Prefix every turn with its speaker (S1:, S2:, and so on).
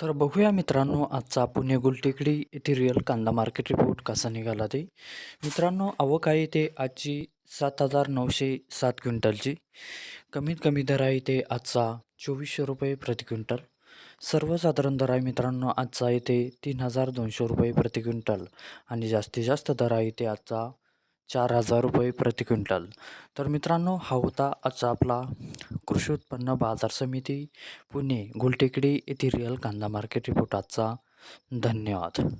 S1: तर बघूया मित्रांनो आजचा पुणे गुलटेकडी येथे रिअल कांदा मार्केट रिपोर्ट कसा निघाला ते. मित्रांनो आवक आहे ते आजची सात हजार नऊशे सात क्विंटलची. कमीत कमी दर आहे ते आजचा चोवीसशे रुपये प्रति क्विंटल. सर्वसाधारण दर आहे मित्रांनो आजचा येते तीन हजार दोनशे रुपये प्रति क्विंटल. आणि जास्तीत जास्त दर आहे ते आजचा चार हजार रुपये प्रति क्विंटल. तर मित्रांनो हा होता आजचा आपला कृषी उत्पन्न बाजार समिती पुणे गुलटेकडी येथील रिअल कांदा मार्केट रिपोर्ट आजचा. धन्यवाद.